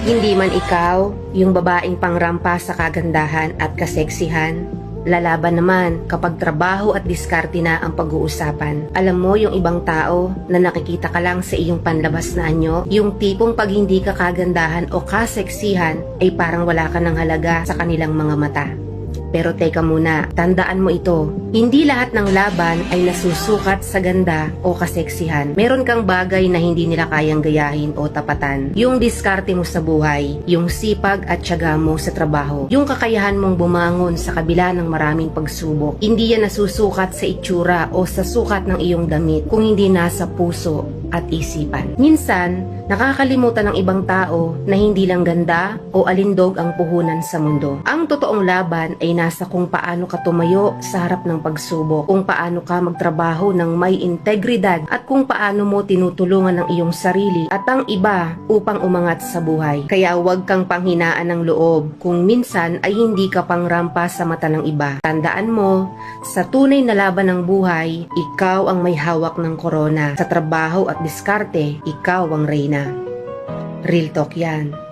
Hindi man ikaw, yung babaeng pangrampa sa kagandahan at kaseksihan, lalaban naman kapag trabaho at diskarte na ang pag-uusapan. Alam mo yung ibang tao na nakikita ka lang sa iyong panlabas na anyo, yung tipong pag hindi ka kagandahan o kaseksihan ay parang wala ka ng halaga sa kanilang mga mata. Pero teka muna, tandaan mo ito. Hindi lahat ng laban ay nasusukat sa ganda o kaseksihan. Meron kang bagay na hindi nila kayang gayahin o tapatan. Yung diskarte mo sa buhay, yung sipag at tiyaga mo sa trabaho, yung kakayahan mong bumangon sa kabila ng maraming pagsubok. Hindi yan nasusukat sa itsura o sa sukat ng iyong damit kung hindi nasa puso at isipan. Minsan, nakakalimutan ng ibang tao na hindi lang ganda o alindog ang puhunan sa mundo. Ang totoong laban ay nasa kung paano ka tumayo sa harap ng pagsubok, kung paano ka magtrabaho ng may integridad at kung paano mo tinutulungan ang iyong sarili at ang iba upang umangat sa buhay. Kaya huwag kang panghinaan ng loob kung minsan ay hindi ka pangrampa sa mata ng iba. Tandaan mo, sa tunay na laban ng buhay, ikaw ang may hawak ng korona. Sa trabaho at diskarte, ikaw ang reyna. Real talk yan.